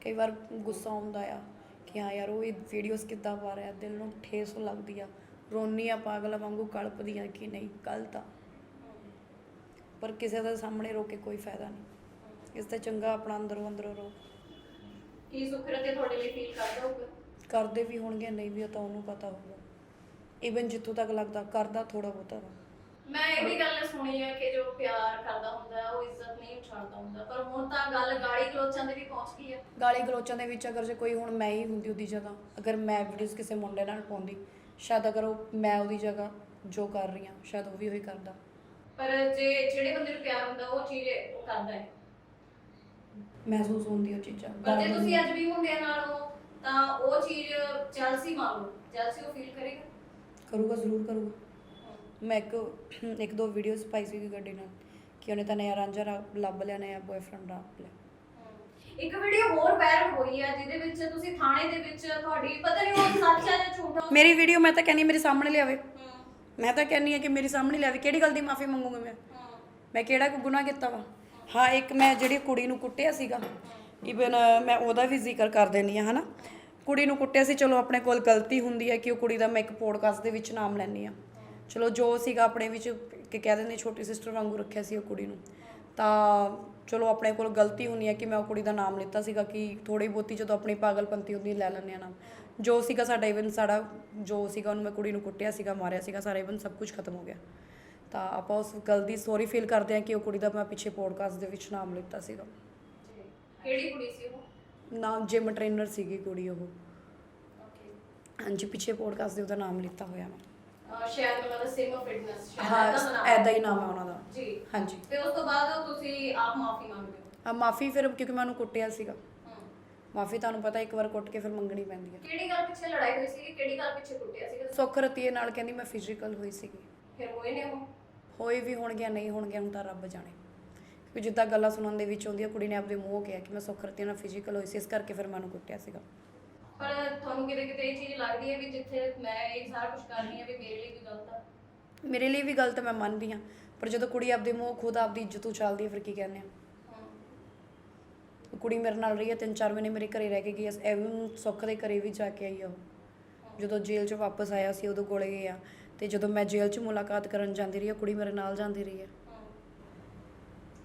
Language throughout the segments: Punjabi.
ਕਈ ਵਾਰ ਗੁੱਸਾ ਆਉਂਦਾ ਆ ਕਿ ਹਾਂ ਯਾਰ ਉਹ ਇਹ ਵੀਡੀਓਜ਼ ਕਿੱਦਾਂ ਪਾ ਰਿਹਾ ਦਿਲ ਨੂੰ ਠੇਸ ਲੱਗਦੀ ਆ। ਰੋਨੀ ਆ ਪਾਗਲ ਵਾਂਗੂ ਕਲਪਦੀ ਆ ਕਿ ਨਹੀਂ ਗਲਤ ਆ। ਪਰ ਕਿਸੇ ਦੇ ਸਾਹਮਣੇ ਰੋ ਕੇ ਕੋਈ ਫਾਇਦਾ ਨਹੀਂ। ਇਸ ਤੋਂ ਚੰਗਾ ਆਪਣਾ ਅੰਦਰੋਂ ਅੰਦਰੋਂ ਰੋ। ਕੀ ਸੁਖਰਤੇ ਤੁਹਾਡੇ ਲਈ ਫੀਲ ਕਰਦਾ ਹੋਊਗਾ? ਕਰਦੇ ਵੀ ਹੋਣਗੇ ਨਹੀਂ ਵੀ ਉਹ ਤਾਂ ਉਹਨੂੰ ਪਤਾ ਹੋਊਗਾ। ਇਵਨ ਜਿੱਥੋਂ ਤੱਕ ਲੱਗਦਾ ਕਰਦਾ ਥੋੜਾ ਬਹੁਤਾ ਮੈਂ ਇਹ ਵੀ ਗੱਲ ਸੁਣੀ ਹੈ ਕਿ ਜੋ ਪਿਆਰ ਕਰਦਾ ਹੁੰਦਾ ਉਹ ਇੱਜ਼ਤ ਨਹੀਂ ਉਛਾਲਦਾ ਹੁੰਦਾ ਪਰ ਹੁਣ ਤਾਂ ਗੱਲ ਗਾੜੀ ਕਲੋਚਾਂ ਦੇ ਵੀ ਪਹੁੰਚ ਗਈ ਹੈ ਗਾਲੀ ਗਲੋਚਾਂ ਦੇ ਵਿੱਚ ਅਗਰ ਜੇ ਕੋਈ ਹੁਣ ਮੈਂ ਹੀ ਹੁੰਦੀ ਉਹਦੀ ਜਗ੍ਹਾ ਅਗਰ ਮੈਂ ਵੀਡੀਓਜ਼ ਕਿਸੇ ਮੁੰਡੇ ਨਾਲ ਪਾਉਂਦੀ ਸ਼ਾਇਦ ਅਗਰ ਉਹ ਮੈਂ ਉਹਦੀ ਜਗ੍ਹਾ ਜੋ ਕਰ ਰਹੀ ਹਾਂ ਸ਼ਾਇਦ ਉਹ ਵੀ ਉਹੀ ਕਰਦਾ। ਪਰ ਜੇ ਜਿਹੜੇ ਬੰਦੇ ਨੂੰ ਪਿਆਰ ਹੁੰਦਾ ਉਹ ਚੀਜ਼ ਉਹ ਕਰਦਾ ਹੈ। ਮਹਿਸੂਸ ਹੁੰਦੀ ਉਹ ਚੀਜ਼ਾਂ। ਪਰ ਜੇ ਤੁਸੀਂ ਅੱਜ ਵੀ ਮੁੰਡਿਆਂ ਨਾਲ ਹੋ ਤਾਂ ਉਹ ਚੀਜ਼ ਜਲਸੀ ਮੰਨ ਲਓ। ਜਲਸੀ ਉਹ ਫੀਲ ਕਰੇਗਾ? ਕਰੂਗਾ ਜ਼ਰੂਰ ਕਰੂਗਾ। मैं ਇੱਕ ਦੋ दो ਪਾਈ पाई हुई गड्डी ने कि उन्हें तो नया रांझा ਲੱਭ ਲਿਆ नया ਬॉयफ्रेंड ਲੱਭ ਲਿਆ। ਇੱਕ ਵੀਡੀਓ ਹੋਰ ਵਾਇਰਲ ਹੋਈ ਹੈ ਜਿਹਦੇ ਵਿੱਚ ਤੁਸੀਂ ਥਾਣੇ ਦੇ ਵਿੱਚ ਤੁਹਾਡੀ ਪਤਾ ਨਹੀਂ ਉਹ ਸੱਚ ਜਾਂ ਝੂਠ ਮੇਰੀ ਵੀਡੀਓ ਮੈਂ ਤਾਂ ਕਹਿੰਨੀ ਮੇਰੇ ਸਾਹਮਣੇ ਲਿਆਵੇ। ਮੈਂ ਤਾਂ ਕਹਿੰਨੀ ਹੈ ਕਿ ਮੇਰੇ ਸਾਹਮਣੇ ਲਿਆਵੇ ਕਿਹੜੀ ਗੱਲ ਦੀ ਮਾਫੀ ਮੰਗੂਗਾ ਮੈਂ? ਮੈਂ ਕਿਹੜਾ ਕੋ ਗੁਨਾਹ ਕੀਤਾ ਵਾ? ਹਾਂ ਇੱਕ ਮੈਂ ਜਿਹੜੀ ਕੁੜੀ ਨੂੰ ਕੁੱਟਿਆ ਸੀਗਾ ਇਵਨ ਮੈਂ ਉਹਦਾ ਵੀ ਜ਼ਿਕਰ ਕਰ ਦਿੰਨੀ ਆ ਹਨਾ? ਕੁੜੀ ਨੂੰ ਕੁੱਟਿਆ ਸੀ ਚਲੋ ਆਪਣੇ ਕੋਲ ਗਲਤੀ ਹੁੰਦੀ ਹੈ ਕਿ ਉਹ ਕੁੜੀ ਦਾ ਮੈਂ ਇੱਕ ਪੋਡਕਾਸਟ ਦੇ ਵਿੱਚ ਨਾਮ ਲੈਣੀ ਆ। ਚਲੋ ਜੋ ਸੀਗਾ ਆਪਣੇ ਵਿੱਚ ਕਿ ਕਹਿ ਦਿੰਦੇ ਛੋਟੀ ਸਿਸਟਰ ਵਾਂਗੂ ਰੱਖਿਆ ਸੀ ਉਹ ਕੁੜੀ ਨੂੰ। ਤਾਂ ਚਲੋ ਆਪਣੇ ਕੋਲ ਗਲਤੀ ਹੁੰਦੀ ਹੈ ਕਿ ਮੈਂ ਉਹ ਕੁੜੀ ਦਾ ਨਾਮ ਲਿੱਤਾ ਸੀਗਾ ਕਿ ਥੋੜੀ ਬਹੁਤੀ ਜਦੋਂ ਆਪਣੀ ਪਾਗਲਪੰਤੀ ਹੁੰਦੀ ਲੈ ਲੈਂਦੇ ਆ ਨਾਮ ਜੋ ਸੀਗਾ ਸਾਡਾ ਇਵਨ ਸਾਡਾ ਜੋ ਸੀਗਾ ਉਹਨੂੰ ਮੈਂ ਕੁੜੀ ਨੂੰ ਕੁੱਟਿਆ ਸੀਗਾ ਮਾਰਿਆ ਸੀਗਾ ਸਾਰਾ ਇਵਨ ਸਭ ਕੁਝ ਖਤਮ ਹੋ ਗਿਆ। ਤਾਂ ਆਪਾਂ ਉਸ ਗੱਲ ਦੀ ਸੌਰੀ ਫੀਲ ਕਰਦੇ ਹਾਂ ਕਿ ਉਹ ਕੁੜੀ ਦਾ ਮੈਂ ਪਿੱਛੇ ਪੋਡਕਾਸਟ ਦੇ ਵਿੱਚ ਨਾਮ ਲਿੱਤਾ ਸੀਗਾ। ਕਿਹੜੀ ਕੁੜੀ ਸੀ ਉਹ? ਨਾਮ ਜਿਮ ਟ੍ਰੇਨਰ ਸੀਗੀ ਕੁੜੀ ਉਹ। ਓਕੇ ਹਾਂਜੀ ਪਿੱਛੇ ਪੋਡਕਾਸਟ ਦੇ ਉਹਦਾ ਨਾਮ ਲਿੱਤਾ ਹੋਇਆ ਮੈਂ ਸ਼ਾਇਦ ਮੈਨੂੰ ਲੱਗਦਾ ਸਿਮ ਫਿਟਨੈਸ ਹਾਂ ਐਦਾ ਹੀ ਨਾਮ ਹੈ ਉਹਨਾਂ ਦਾ। ਜੀ। ਹਾਂਜੀ। ਤੇ ਉਸ ਤੋਂ ਬਾਅਦ ਤੁਸੀਂ ਆਪ ਮਾਫੀ ਮੰਗਦੇ ਹੋ? ਆ ਮਾਫੀ ਫਿਰ ਕਿਉਂਕਿ ਮੈਂ ਉਹਨੂੰ ਕੁੱਟਿਆ ਸੀਗਾ। ਹਮ। ਮਾਫੀ ਤੁਹਾਨੂੰ ਪਤਾ ਇੱਕ ਵਾਰ ਕੁੱਟ ਕੇ ਫਿਰ ਮੰਗਣੀ ਪੈਂਦੀ ਹੈ। ਕਿਹੜੀ ਗੱਲ ਪਿੱਛੇ ਲੜਾਈ ਹੋਈ ਸੀ ਕਿਹੜੀ ਗੱਲ ਪਿੱਛੇ ਕੁੱਟਿਆ ਸੀਗਾ ਸੁੱਖ ਰਤੀਏ ਨਾਲ ਕਹਿੰਦੀ ਮੈਂ ਫਿਜ਼ੀਕਲ ਹੋਈ ਸੀਗੀ। ਫਿਰ ਹੋਏ ਨੇ ਉਹ? ਹੋਏ ਵੀ ਹੋਣਗੀਆਂ ਨਹੀਂ ਹੋਣਗੀਆਂ ਹੁਣ ਤਾਂ ਰੱਬ ਜਾਣੇ। ਕਿਉਂਕਿ ਜਿੱਦਾਂ ਗੱਲਾਂ ਸੁਣਨ ਦੇ ਵਿੱਚ ਆਉਂਦੀਆਂ ਕੁੜੀ ਨੇ ਆਪਦੇ ਮੂੰਹੋਂ ਕਿਹਾ ਕਿ ਮੈਂ ਸੁੱਖ ਰਤੀਏ ਨਾਲ ਫਿਜ਼ੀਕਲ ਹੋਈ ਸੀ ਇਸ ਕਰਕੇ ਫਿਰ ਮੈਂ ਉਹਨੂੰ ਕੁੱਟਿਆ ਸੀਗਾ। ਪਰ ਤੁਹਾਨੂੰ ਕਿਤੇ ਕਿਤੇ ਇਹ ਚੀਜ਼ ਲੱਗਦੀ ਹੈ ਵੀ ਜਿੱਥੇ ਮੈਂ ਇਹ ਸਾਰਾ ਕੁਝ ਕਰ ਰਹੀ ਹਾਂ ਵੀ ਮੇਰੇ ਲਈ ਵੀ ਗਲਤ ਆ। ਮੇਰੇ ਲਈ ਵੀ ਗਲਤ ਮੈਂ ਮੰਨਦੀ ਹਾਂ ਪਰ ਜਦੋਂ ਕੁੜੀ ਆਪਦੇ ਮੂੰਹ ਖੁਦ ਆਪਦੀ ਇੱਜ਼ਤ ਉਛਾਲਦੀ ਹੈ ਫਿਰ ਕੀ ਕਹਿੰਦੇ ਆ? ਕੁੜੀ ਮੇਰੇ ਨਾਲ ਰਹੀ ਹੈ ਤਿੰਨ ਚਾਰ ਮਹੀਨੇ ਮੇਰੇ ਘਰੇ ਰਹਿ ਕੇ ਗਈ ਐ ਐਵਨ ਸੁੱਖ ਦੇ ਘਰੇ ਵੀ ਜਾ ਕੇ ਆਈ ਆ ਉਹ। ਜਦੋਂ ਜੇਲ੍ਹ 'ਚ ਵਾਪਸ ਆਇਆ ਸੀ ਉਦੋਂ ਕੋਲੇ ਗਏ ਆ ਤੇ ਜਦੋਂ ਮੈਂ ਜੇਲ੍ਹ 'ਚ ਮੁਲਾਕਾਤ ਕਰਨ ਜਾਂਦੀ ਰਹੀ ਆ ਕੁੜੀ ਮੇਰੇ ਨਾਲ ਜਾਂਦੀ ਰਹੀ ਹੈ।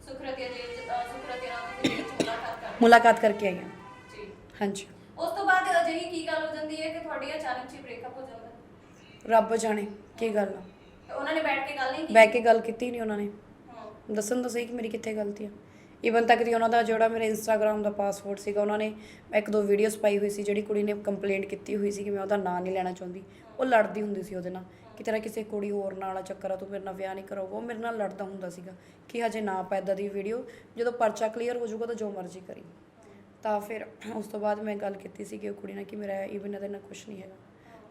ਸੁਖਰਤੀਆ ਜੀ ਸੁਖਰਤੀਆ ਨਾਲ ਤੁਸੀਂ ਮੁਲਾਕਾਤ ਕਰ ਮੁਲਾਕਾਤ ਕਰਕੇ ਆਈ ਆ ਜੀ। ਹਾਂਜੀ। ਉਸ ਤੋਂ ਬਾਅਦ ਅਜਿਹੀ ਕੀ ਗੱਲ ਹੋ ਜਾਂਦੀ ਹੈ ਕਿ ਤੁਹਾਡੀ ਅਚਾਨਕ ਹੀ ਬ੍ਰੇਕਅਪ ਹੋ ਜਾਂਦਾ ਹੈ? ਰੱਬ ਜਾਣੇ ਕੀ ਗੱਲ ਆ? ਤੇ ਉਹਨਾਂ ਨੇ ਬੈਠ ਕੇ ਗੱਲ ਨਹੀਂ ਕੀਤੀ? ਬਹਿ ਕੇ ਗੱਲ ਕੀਤੀ ਨਹੀਂ ਉਹਨਾਂ ਨੇ। ਹਮ, ਦੱਸਣ ਤਾਂ ਸਹੀ ਕਿ ਮੇਰੀ ਕਿੱਥੇ ਗਲਤੀ ਆ। ਇਵਨ ਤੱਕ ਦੀ ਉਹਨਾਂ ਦਾ ਜਿਹੜਾ ਮੇਰੇ ਇੰਸਟਾਗ੍ਰam ਦਾ ਪਾਸਵਰਡ ਸੀਗਾ ਉਹਨਾਂ ਨੇ ਇੱਕ ਦੋ ਵੀਡੀਓਜ਼ ਪਾਈ ਹੋਈ ਸੀ ਜਿਹੜੀ ਕੁੜੀ ਨੇ ਕੰਪਲੇਂਟ ਕੀਤੀ ਹੋਈ ਸੀ ਕਿ ਮੈਂ ਉਹਦਾ ਨਾਂ ਨਹੀਂ ਲੈਣਾ ਚਾਹੁੰਦੀ। ਉਹ ਲੜਦੀ ਹੁੰਦੀ ਸੀ ਉਹਦੇ ਨਾਲ। ਕਿ ਤੇਰਾ ਕਿਸੇ ਕੁੜੀ ਹੋਰ ਨਾਲ ਆ ਚੱਕਰ ਆ ਤੂੰ ਮੇਰੇ ਨਾਲ ਵਿਆਹ ਨਹੀਂ ਕਰੋਗਾ ਉਹ ਮੇਰੇ ਨਾਲ ਲੜਦਾ ਹੁੰਦਾ ਸੀਗਾ ਕਿ ਹਜੇ ਨਾ ਪਾ ਏਦਾਂ ਦੀ ਵੀਡੀਓ ਜਦੋਂ ਪਰਚਾ ਕਲੀਅਰ ਹੋ ਜਾਊਗਾ ਤਾਂ ਜੋ ਮਰਜ਼ੀ ਕਰੀ। ਤਾਂ ਫਿਰ ਉਸ ਤੋਂ ਬਾਅਦ ਮੈਂ ਗੱਲ ਕੀਤੀ ਸੀ ਕਿ ਉਹ ਕੁੜੀ ਨਾਲ ਕਿ ਮੇਰਾ ਇਵਨ ਇਹਦੇ ਨਾਲ ਕੁਝ ਨਹੀਂ ਹੈਗਾ।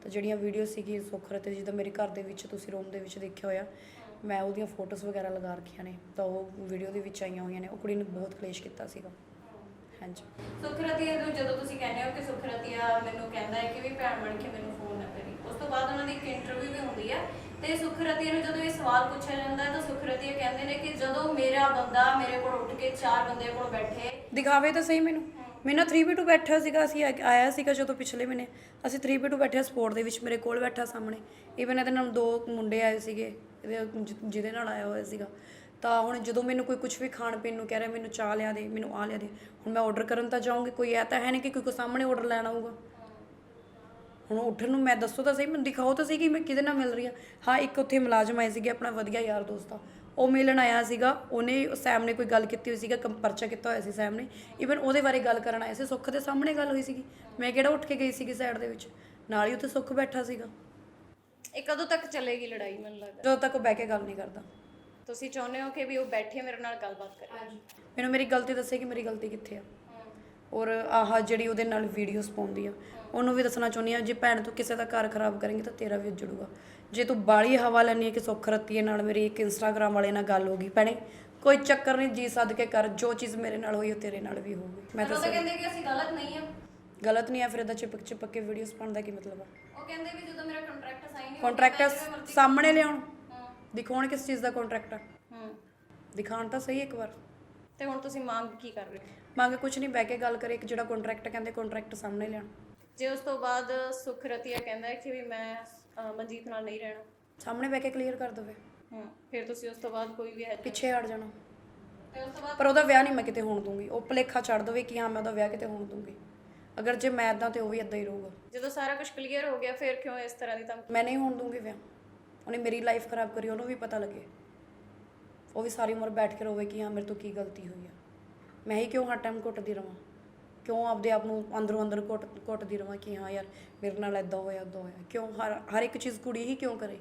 ਤਾਂ ਜਿਹੜੀਆਂ ਵੀਡੀਓ ਸੀਗੀ ਸੁਖਰ ਤੇ ਜਿੱਦਾਂ ਮੇਰੇ ਘਰ ਦੇ ਵਿੱਚ ਤੁਸੀਂ ਰੂਮ ਦੇ ਵਿੱਚ ਦੇਖਿਆ ਹੋਇਆ ਮੈਂ ਉਹਦੀਆਂ ਫੋਟੋਜ਼ ਵਗੈਰਾ ਲਗਾ ਰੱਖੀਆਂ ਨੇ ਤਾਂ ਉਹ ਵੀਡੀਓ ਦੇ ਵਿੱਚ ਆਈਆਂ ਹੋਈਆਂ ਨੇ ਉਹ ਕੁੜੀ ਨੇ ਬਹੁਤ ਕਲੇਸ਼ ਕੀਤਾ ਸੀਗਾ। ਹਾਂਜੀ। ਸੁਖਰਤੀਆ ਨੂੰ ਜਦੋਂ ਤੁਸੀਂ ਕਹਿੰਦੇ ਹੋ ਕਿ ਸੁਖਰਤੀਆ ਮੈਨੂੰ ਕਹਿੰਦਾ ਹੈ ਕਿ ਵੀ ਭੈਣ ਬਣ ਕੇ ਮੈਨੂੰ ਫੋਨ ਨਾ ਕਰੀ ਉਸ ਤੋਂ ਬਾਅਦ ਉਹਨਾਂ ਦੀ ਇੱਕ ਇੰਟਰਵਿਊ ਵੀ ਹੁੰਦੀ ਹੈ ਤੇ ਸੁਖਰਤੀਆ ਨੂੰ ਜਦੋਂ ਇਹ ਸਵਾਲ ਪੁੱਛਿਆ ਜਾਂਦਾ ਤਾਂ ਸੁਖਰਤੀਆ ਕਹਿੰਦੇ ਨੇ ਕਿ ਜਦੋਂ ਮੇਰਾ ਬੰਦਾ ਮੇਰੇ ਕੋਲ ਉੱਠ ਕੇ ਚਾਰ ਬੰਦੇ ਕੋਲ ਬੈਠੇ ਦਿਖਾਵੇ ਤਾਂ ਸਹੀ ਮੈਨੂੰ। ਮੈਨੂੰ 3v2 ਬੈਠਾ ਸੀਗਾ, ਅਸੀਂ ਆ- ਆਇਆ ਸੀਗਾ ਜਦੋਂ ਪਿਛਲੇ ਮਹੀਨੇ। ਅਸੀਂ 3v2 ਬੈਠੇ ਸਪੋਰਟ ਦੇ ਵਿੱਚ, ਮੇਰੇ ਕੋਲ ਬੈਠਾ ਸਾਹਮਣੇ। ਇਵਨ ਇਹਦੇ ਨਾਲ ਦੋ ਮੁੰਡੇ ਆਏ ਸੀਗੇ, ਇਹਦੇ ਜਿ- ਜਿਹਦੇ ਨਾਲ ਆਇਆ ਹੋਇਆ ਸੀਗਾ। ਤਾਂ ਹੁਣ ਜਦੋਂ ਮੈਨੂੰ ਕੋਈ ਕੁਝ ਵੀ ਖਾਣ ਪੀਣ ਨੂੰ ਕਹਿ ਰਿਹਾ, ਮੈਨੂੰ ਚਾਹ ਲਿਆ ਦੇ, ਮੈਨੂੰ ਆ ਲਿਆ ਦੇ, ਹੁਣ ਮੈਂ ਆਰਡਰ ਕਰਨ ਤਾਂ ਜਾਊਂਗੀ, ਕੋਈ ਐ ਤਾਂ ਹੈ ਨਹੀਂ ਕਿ ਕੋਈ ਕੋ ਸਾਹਮਣੇ ਆਰਡਰ ਲੈਣ ਆਊਗਾ। ਹੁਣ ਉੱਠਣ ਨੂੰ ਮੈਂ ਦੱਸੋ ਤਾਂ ਸਹੀ ਮੈਨੂੰ ਦਿਖਾਓ ਤਾਂ ਸਹੀ ਕਿ ਮੈਂ ਕਿਹਦੇ ਨਾਲ ਮਿਲ ਰਹੀ ਹਾਂ? ਹਾਂ, ਇੱਕ ਉੱਥੇ ਮੁਲਾਜ਼ਮ ਆਏ ਸੀਗੇ, ਆਪਣਾ ਵਧੀਆ ਯਾਰ ਦੋਸਤ ਆ। ਉਹ ਮਿਲਣ ਆਇਆ ਸੀਗਾ ਉਹਨੇ ਸੈਮ ਨੇ ਕੋਈ ਗੱਲ ਕੀਤੀ ਹੋਈ ਸੀਗਾ ਪਰਚਾ ਕੀਤਾ ਹੋਇਆ ਸੀ ਸੈਮ ਨੇ। ਇਵਨ ਉਹਦੇ ਬਾਰੇ ਗੱਲ ਕਰਨ ਆਇਆ ਸੀ ਸੁੱਖ ਦੇ ਸਾਹਮਣੇ ਗੱਲ ਹੋਈ ਸੀਗੀ। ਮੈਂ ਕਿਹੜਾ ਉੱਠ ਕੇ ਗਈ ਸੀਗੀ ਸਾਈਡ ਦੇ ਵਿੱਚ? ਨਾਲ ਹੀ ਉੱਥੇ ਸੁੱਖ ਬੈਠਾ ਸੀਗਾ। ਇਹ ਕਦੋਂ ਤੱਕ ਚੱਲੇਗੀ ਲੜਾਈ ਮੈਨੂੰ ਲੱਗਦਾ? ਜਦੋਂ ਤੱਕ ਉਹ ਬਹਿ ਕੇ ਗੱਲ ਨਹੀਂ ਕਰਦਾ। ਤੁਸੀਂ ਚਾਹੁੰਦੇ ਹੋ ਕਿ ਵੀ ਉਹ ਬੈਠੇ ਮੇਰੇ ਨਾਲ ਗੱਲਬਾਤ ਕਰੇ? ਮੈਨੂੰ ਮੇਰੀ ਗਲਤੀ ਦੱਸੇ ਕਿ ਮੇਰੀ ਗਲਤੀ ਕਿੱਥੇ ਆ? ਔਰ ਆਹ ਜਿਹੜੀ ਉਹਦੇ ਨਾਲ ਵੀਡੀਓਜ਼ ਪਾਉਂਦੀ ਆ ਉਹਨੂੰ ਵੀ ਦੱਸਣਾ ਚਾਹੁੰਦੀ ਆ ਜੇ ਭੈਣ ਤੂੰ ਕਿਸੇ ਦਾ ਘਰ ਖਰਾਬ ਕਰੇਂਗੀ ਤਾਂ ਤੇਰਾ ਵੀ ਉੱਜੜੂਗਾ। ਜੇ ਤੂੰ ਬਾਲੀ ਹਵਾ ਲੈਣੀ ਹੈ ਕਿ ਸੁੱਖ ਰੱਤੀਏ ਨਾਲ ਮੇਰੀ ਇੱਕ ਇੰਸਟਾਗ੍ਰਾਮ ਵਾਲੇ ਨਾਲ ਗੱਲ ਹੋ ਗਈ ਭੈਣੇ ਕੋਈ ਚੱਕਰ ਨਹੀਂ ਜੀ ਸੱਦ ਕੇ ਕਰ ਜੋ ਚੀਜ਼ ਮੇਰੇ ਨਾਲ ਹੋਈ ਉਹ ਤੇਰੇ ਨਾਲ ਵੀ ਹੋਊਗੀ। ਮੈਂ ਤਾਂ ਕਹਿੰਦੇ ਕਿ ਅਸੀਂ ਗਲਤ ਨਹੀਂ ਆ। ਗਲਤ ਨਹੀਂ ਆ ਫਿਰ ਇਹਦਾ ਚਿਪਕ ਚਿਪਕ ਕੇ ਵੀਡੀਓਜ਼ ਪਾਉਣ ਦਾ ਕੀ ਮਤਲਬ ਆ? ਉਹ ਕਹਿੰਦੇ ਵੀ ਜਦੋਂ ਮੇਰਾ ਕੰਟਰੈਕਟ ਸਾਈਨ ਨਹੀਂ ਕੰਟਰੈਕਟ ਸਾਹਮਣੇ ਲਿਆਉਣ। ਹਾਂ। ਦਿਖਾਉਣ ਕਿਸ ਚੀਜ਼ ਦਾ ਕੰਟਰੈਕਟ ਆ? ਹੂੰ। ਦਿਖਾਉਣ ਤਾਂ ਸਹੀ ਇੱਕ ਵਾਰ। ਤੇ ਹੁਣ ਤੁਸੀਂ ਮੰਗ ਕੀ ਕਰ ਰਹੇ ਹੋ? ਮੰਗ ਕੁਝ ਨਹੀਂ ਬਹਿ ਕੇ ਗੱਲ ਕਰੇ ਇੱਕ ਜਿਹੜਾ ਕੰਟਰੈਕਟ ਕਹਿੰਦੇ ਕੰਟਰੈਕਟ ਸਾਹਮਣੇ ਲਿਆਣ ਜੇ ਉਸ ਤੋਂ ਬਾਅਦ ਸੁਖ ਰਤੀਆ ਕਹਿੰਦਾ ਹੈ ਕਿ ਵੀ ਮੈਂ ਮਨਜੀਤ ਨਾਲ ਨਹੀਂ ਰਹਿਣਾ। ਸਾਹਮਣੇ ਬਹਿ ਕੇ ਕਲੀਅਰ ਕਰ ਦਵੇ। ਹੂੰ ਫਿਰ ਤੁਸੀਂ ਉਸ ਤੋਂ ਬਾਅਦ ਕੋਈ ਵੀ ਹੈ ਪਿੱਛੇ ਹਟ ਜਾਣਾ। ਤੇ ਉਸ ਤੋਂ ਬਾਅਦ ਪਰ ਉਹਦਾ ਵਿਆਹ ਨਹੀਂ ਮੈਂ ਕਿਤੇ ਹੋਣ ਦੂੰਗੀ ਉਹ ਭਲੇਖਾ ਛੱਡ ਦਵੇ ਕਿ ਹਾਂ ਮੈਂ ਉਹਦਾ ਵਿਆਹ ਕਿਤੇ ਹੋਣ ਦੂੰਗੀ ਅਗਰ ਜੇ ਮੈਂ ਇਦਾਂ ਤੇ ਉਹ ਵੀ ਇਦਾਂ ਹੀ ਰਹੂਗਾ। ਜਦੋਂ ਸਾਰਾ ਕੁਝ ਕਲੀਅਰ ਹੋ ਗਿਆ ਫਿਰ ਕਿਉਂ ਇਸ ਤਰ੍ਹਾਂ ਦੀ ਧਮਕੀ? ਮੈਂ ਨਹੀਂ ਹੋਣ ਦੂੰਗੀ ਵਿਆਹ। ਉਹਨੇ ਮੇਰੀ ਲਾਈਫ ਖਰਾਬ ਕਰੀ ਉਹਨੂੰ ਵੀ ਪਤਾ ਲੱਗੇ। ਉਹ ਵੀ ਸਾਰੀ ਉਮਰ ਬੈਠ ਕੇ ਰੋਵੇ ਕਿ ਹਾਂ ਮੇਰੇ ਤੋਂ ਕੀ ਗਲਤੀ ਹੋਈ ਆ। ਮੈਂ ਹੀ ਕਿਉਂ ਹਰ ਟਾਈਮ ਘੁੱਟਦੀ ਰਵਾਂ? ਕਿਉਂ ਆਪਦੇ ਆਪ ਨੂੰ ਅੰਦਰੋਂ ਅੰਦਰ ਘੁੱਟ, ਘੁੱਟਦੀ ਰਵਾਂ ਕਿ ਹਾਂ ਯਾਰ ਮੇਰੇ ਨਾਲ ਇਦਾਂ ਹੋਇਆ ਇਦਾਂ ਹੋਇਆ? ਕਿਉਂ ਹਰ ਹਰ ਇੱਕ ਚੀਜ਼ ਕੁੜੀ ਹੀ ਕਿਉਂ ਕਰੇ?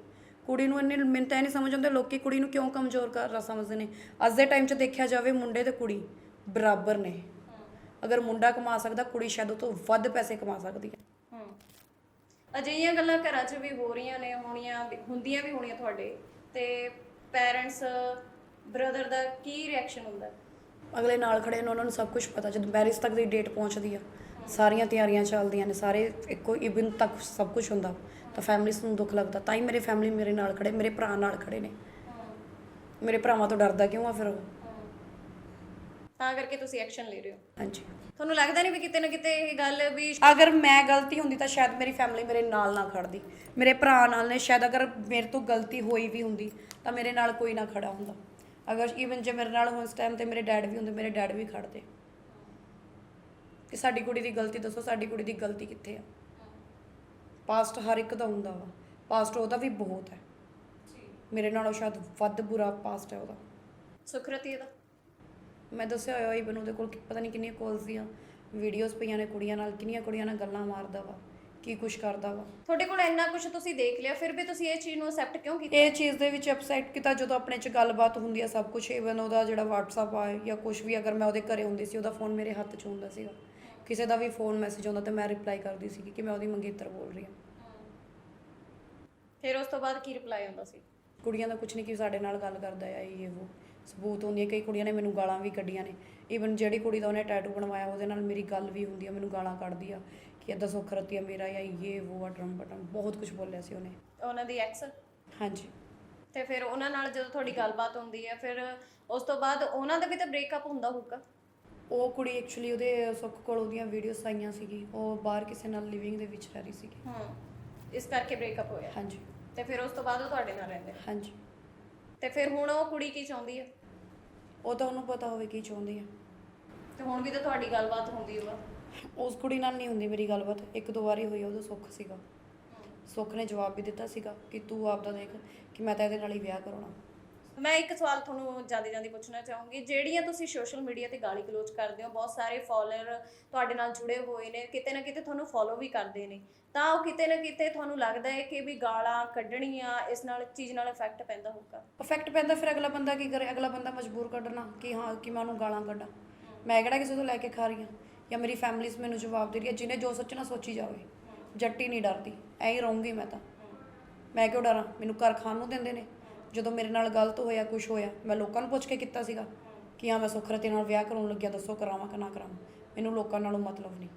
ਕੁੜੀ ਨੂੰ ਇੰਨੇ, ਮੈਨੂੰ ਤਾਂ ਇਹ ਨਹੀਂ ਸਮਝ ਆਉਂਦੇ ਲੋਕੀ ਕੁੜੀ ਨੂੰ ਕਿਉਂ ਕਮਜ਼ੋਰ ਕਰ ਰ ਸਮਝਦੇ ਨੇ। ਅੱਜ ਦੇ ਟਾਈਮ 'ਚ ਦੇਖਿਆ ਜਾਵੇ ਮੁੰਡੇ ਤੇ ਕੁੜੀ ਬਰਾਬਰ ਨੇ। ਅਗਰ ਮੁੰਡਾ ਕਮਾ ਸਕਦਾ, ਕੁੜੀ ਸ਼ਾਇਦ ਉਹ ਤੋਂ ਵੱਧ ਪੈਸੇ ਕਮਾ ਸਕਦੀ ਹੈ। ਅਜਿਹੀਆਂ ਗੱਲਾਂ ਘਰਾਂ 'ਚ ਵੀ ਹੋ ਰਹੀਆਂ ਨੇ, ਹੋਣੀਆਂ ਵੀ- ਹੁੰਦੀਆਂ ਵੀ ਹੋਣੀਆਂ ਤੁਹਾਡੇ। ਤੇ ਪੇਰੈਂਟਸ ਬ੍ਰਦਰ ਦਾ ਕੀ ਰਿਐਕਸ਼ਨ ਹੁੰਦਾ? ਹੈ? ਅਗਲੇ ਨਾਲ ਖੜੇ ਨੇ ਉਹਨਾਂ ਨੂੰ ਸਭ ਕੁਝ ਪਤਾ ਜਦੋਂ ਮੈਰਿਜ ਤੱਕ ਦੀ ਡੇਟ ਪਹੁੰਚਦੀ ਆ ਸਾਰੀਆਂ ਤਿਆਰੀਆਂ ਚੱਲਦੀਆਂ ਨੇ ਸਾਰੇ ਇੱਕੋ ਇਵਨ ਤੱਕ ਸਭ ਕੁਝ ਹੁੰਦਾ ਤਾਂ ਫੈਮਿਲੀਸ ਨੂੰ ਦੁੱਖ ਲੱਗਦਾ ਤਾਂ ਹੀ ਮੇਰੇ ਫੈਮਿਲੀ ਮੇਰੇ ਨਾਲ ਖੜੇ ਮੇਰੇ ਭਰਾ ਨਾਲ ਖੜੇ ਨੇ। ਮੇਰੇ ਭਰਾਵਾਂ ਤੋਂ ਡਰਦਾ ਕਿਉਂ ਆ ਫਿਰ ਉਹ? ਤਾਂ ਕਰਕੇ ਤੁਸੀਂ ਐਕਸ਼ਨ ਲੈ ਰਹੇ ਹੋ। ਹਾਂਜੀ। ਤੁਹਾਨੂੰ ਲੱਗਦਾ ਨਹੀਂ ਵੀ ਕਿਤੇ ਨਾ ਕਿਤੇ ਇਹ ਗੱਲ ਵੀ ਅਗਰ ਮੈਂ ਗਲਤੀ ਹੁੰਦੀ ਤਾਂ ਸ਼ਾਇਦ ਮੇਰੀ ਫੈਮਿਲੀ ਮੇਰੇ ਨਾਲ ਨਾ ਖੜਦੀ ਮੇਰੇ ਭਰਾ ਨਾਲ ਨੇ ਸ਼ਾਇਦ ਅਗਰ ਮੇਰੇ ਤੋਂ ਗਲਤੀ ਹੋਈ ਵੀ ਹੁੰਦੀ ਤਾਂ ਮੇਰੇ ਨਾਲ ਕੋਈ ਨਾ ਖੜਾ ਹੁੰਦਾ। ਅਗਰ ਈਵਨ ਜੇ ਮੇਰੇ ਨਾਲ ਉਸ ਟਾਈਮ ਤੇ ਮੇਰੇ ਡੈਡ ਵੀ ਹੁੰਦੇ ਮੇਰੇ ਡੈਡ ਵੀ ਖੜਦੇ। ਕਿ ਸਾਡੀ ਕੁੜੀ ਦੀ ਗਲਤੀ ਦੱਸੋ ਸਾਡੀ ਕੁੜੀ ਦੀ ਗਲਤੀ ਕਿੱਥੇ ਆ? ਪਾਸਟ ਹਰ ਇੱਕ ਦਾ ਹੁੰਦਾ ਵਾ। ਪਾਸਟ ਉਹਦਾ ਵੀ ਬਹੁਤ ਹੈ। ਮੇਰੇ ਨਾਲੋਂ ਸ਼ਾਇਦ ਵੱਧ ਬੁਰਾ ਪਾਸਟ ਹੈ ਉਹਦਾ। ਸੁਖਰਤੀ ਦਾ? ਮੈਂ ਦੱਸਿਆ ਹੋਇਆ ਈਵਨ ਉਹਦੇ ਕੋਲ ਪਤਾ ਨਹੀਂ ਕਿੰਨੀਆਂ ਕਾਲਸ ਦੀਆਂ ਵੀਡੀਓਜ਼ ਪਈਆਂ ਨੇ ਕੁੜੀਆਂ ਨਾਲ ਕਿੰਨੀਆਂ ਕੁੜੀਆਂ ਨਾਲ ਗੱਲਾਂ ਮਾਰਦਾ ਵਾ। ਕੀ ਕੁਛ ਕਰਦਾ ਵਾ। ਤੁਹਾਡੇ ਕੋਲ ਇੰਨਾ ਕੁਝ ਤੁਸੀਂ ਦੇਖ ਲਿਆ ਫਿਰ ਵੀ ਤੁਸੀਂ ਇਹ ਚੀਜ਼ ਨੂੰ ਅਸੈਪਟ ਕਿਉਂ ਕੀਤਾ? ਇਹ ਚੀਜ਼ ਦੇ ਵਿੱਚ ਅਪਸੈਟ ਕੀਤਾ ਜਦੋਂ ਆਪਣੇ ਚ ਗੱਲਬਾਤ ਹੁੰਦੀ ਆ ਸਭ ਕੁਝ ਈਵਨ ਉਹਦਾ ਜਿਹੜਾ WhatsApp ਆ ਜਾਂ ਕੁਝ ਵੀ ਅਗਰ ਮੈਂ ਉਹਦੇ ਘਰੇ ਹੁੰਦੀ ਸੀ ਉਹਦਾ ਫੋਨ ਮੇਰੇ ਹੱਥ 'ਚ ਹੁੰਦਾ ਸੀਗਾ। ਕਿਸੇ ਦਾ ਵੀ ਫੋਨ ਮੈਸੇਜ ਆਉਂਦਾ ਤੇ ਮੈਂ ਰਿਪਲਾਈ ਕਰਦੀ ਸੀ ਕਿ ਮੈਂ ਉਹਦੀ ਮੰਗੇਤਰ ਬੋਲ ਰਹੀ ਹਾਂ। ਫਿਰ ਉਸ ਤੋਂ ਬਾਅਦ ਕੀ ਰਿਪਲਾਈ ਆਉਂਦਾ ਸੀ? ਕੁੜੀਆਂ ਦਾ ਕੁਝ ਨਹੀਂ ਕਿ ਸਾਡੇ ਨਾਲ ਗੱਲ ਕਰਦਾ ਆ ਇਹ ਉਹ। ਸਬੂਤ ਹੁੰਦੀ ਹੈ ਕਈ ਕੁੜੀਆਂ ਨੇ ਮੈਨੂੰ ਗਾਲਾਂ ਵੀ ਕੱਢੀਆਂ ਨੇ। ਈਵਨ ਜਿਹੜੀ ਕੁੜੀ ਦਾ ਉਹਨੇ ਟੈਟੂ ਬਣਵਾਇਆ ਉਹਦੇ ਨਾਲ ਮੇਰੀ ਗੱਲ ਵੀ ਹੁੰਦੀ ਆ ਮੈਨੂੰ ਗਾਲਾਂ ਕੱਢਦੀ ਆ। ਕਿ ਏਦਾਂ ਸੁੱਖ ਰਤੀ ਆ ਮੇਰਾ ਜਾਂ ਇਹ ਉਹ ਅਟਰਮ ਬਟਨ ਬਹੁਤ ਕੁਝ ਬੋਲਿਆ ਸੀ ਉਹਨੇ। ਉਹਨਾਂ ਦੀ ਐਕਸ ਹਾਂਜੀ। ਤੇ ਫਿਰ ਉਹਨਾਂ ਨਾਲ ਜਦੋਂ ਤੁਹਾਡੀ ਗੱਲਬਾਤ ਹੁੰਦੀ ਹੈ ਫਿਰ ਉਸ ਤੋਂ ਬਾਅਦ ਉਹਨਾਂ ਦਾ ਵੀ ਤਾਂ ਬ੍ਰੇਕਅਪ ਹੁੰਦਾ ਹੋਊਗਾ? ਉਹ ਕੁੜੀ ਐਕਚੁਅਲੀ ਉਹਦੇ ਸੁੱਖ ਕੋਲ ਉਹਦੀਆਂ ਵੀਡੀਓਸ ਆਈਆਂ ਸੀਗੀ। ਉਹ ਬਾਹਰ ਕਿਸੇ ਨਾਲ ਲਿਵਿੰਗ ਦੇ ਵਿੱਚ ਰਹਿ ਰਹੀ ਸੀਗੀ। ਹੂੰ। ਇਸ ਕਰਕੇ ਬ੍ਰੇਕਅਪ ਹੋਇਆ? ਹਾਂਜੀ। ਤੇ ਫਿਰ ਉਸ ਤੋਂ ਬਾਅਦ ਉਹ ਤੁਹਾਡੇ ਨਾਲ ਰਹਿੰਦੇ? ਹਾਂਜੀ। ਤੇ ਫਿਰ ਹੁਣ ਉਹ ਕੁੜੀ ਕੀ ਚਾਹੁੰਦੀ ਹੈ? ਉਹ ਤਾਂ ਉਹਨੂੰ ਪਤਾ ਹੋਵੇ ਕੀ ਚਾਹੁੰਦੀ ਆ ਤੇ ਹੁਣ ਵੀ ਤਾਂ ਤੁਹਾਡੀ ਗੱਲਬਾਤ ਹੁੰਦੀ ਹੋਊਗਾ ਉਸ ਕੁੜੀ ਨਾਲ ਨਹੀਂ ਹੁੰਦੀ ਮੇਰੀ ਗੱਲਬਾਤ। ਇੱਕ ਦੋ ਵਾਰੀ ਹੋਈ ਆ, ਉਹਦਾ ਸੁੱਖ ਸੀਗਾ। ਸੁੱਖ ਨੇ ਜਵਾਬ ਵੀ ਦਿੱਤਾ ਸੀਗਾ ਕਿ ਤੂੰ ਆਪਦਾ ਦੇਖ ਕਿ ਮੈਂ ਤਾਂ ਇਹਦੇ ਨਾਲ ਹੀ ਵਿਆਹ ਕਰਾਉਣਾ। ਮੈਂ ਇੱਕ ਸਵਾਲ ਤੁਹਾਨੂੰ ਜਾਂਦੀ ਜਾਂਦੀ ਪੁੱਛਣਾ ਚਾਹੂੰਗੀ। ਜਿਹੜੀਆਂ ਤੁਸੀਂ ਸੋਸ਼ਲ ਮੀਡੀਆ ਤੇ ਗਾਲੀ ਗਲੋਚ ਕਰਦੇ ਹੋ ਬਹੁਤ ਸਾਰੇ ਫਾਲੋਅਰ ਤੁਹਾਡੇ ਨਾਲ ਜੁੜੇ ਹੋਏ ਨੇ ਕਿਤੇ ਨਾ ਕਿਤੇ ਤੁਹਾਨੂੰ ਫੋਲੋ ਵੀ ਕਰਦੇ ਨੇ। ਤਾਂ ਉਹ ਕਿਤੇ ਨਾ ਕਿਤੇ ਤੁਹਾਨੂੰ ਲੱਗਦਾ ਹੈ ਕਿ ਵੀ ਗਾਲਾਂ ਕੱਢਣੀਆਂ ਇਸ ਨਾਲ ਚੀਜ਼ ਨਾਲ ਇਫੈਕਟ ਪੈਂਦਾ ਹੋਊਗਾ? ਇਫੈਕਟ ਪੈਂਦਾ ਫਿਰ ਅਗਲਾ ਬੰਦਾ ਕੀ ਕਰੇ? ਅਗਲਾ ਬੰਦਾ ਮਜਬੂਰ ਕੱਢਣਾ ਕਿ ਹਾਂ ਕਿ ਮੈਂ ਉਹਨੂੰ ਗਾਲਾਂ ਕੱਢਾਂ। ਮੈਂ ਕਿਹੜਾ ਕਿਸੇ ਤੋਂ ਲੈ ਕੇ ਖਾ ਰਹੀ ਹਾਂ? ਜਾਂ ਮੇਰੀ ਫੈਮਿਲੀਜ਼ ਮੈਨੂੰ ਜਵਾਬ ਦੇ ਰਹੀ ਹੈ, ਜਿਹਨੇ ਜੋ ਸੋਚਣਾ ਸੋਚੀ ਜਾਵੇ। ਜੱਟੀ ਨਹੀਂ ਡਰਦੀ, ਐਂ ਹੀ ਰਹੂੰਗੀ ਮੈਂ ਤਾਂ। ਮੈਂ ਕਿਉਂ ਡਰਾਂ? ਮੈਨੂੰ ਘਰ ਖਾਣ ਨੂੰ ਦਿੰਦੇ ਨੇ। ਜਦੋਂ ਮੇਰੇ ਨਾਲ ਗਲਤ ਹੋਇਆ ਕੁਝ ਹੋਇਆ, ਮੈਂ ਲੋਕਾਂ ਨੂੰ ਪੁੱਛ ਕੇ ਕੀਤਾ ਸੀਗਾ ਕਿ ਹਾਂ, ਮੈਂ ਸੁਖਰਤੇ ਨਾਲ ਵਿਆਹ ਕਰਾਉਣ ਲੱਗਿਆ, ਦੱਸੋ ਕਰਾਵਾਂ ਕਿ ਨਾ ਕਰਾਵਾਂ? ਮੈਨੂੰ ਲੋਕਾਂ ਨਾਲੋਂ ਮਤਲਬ ਨਹੀਂ।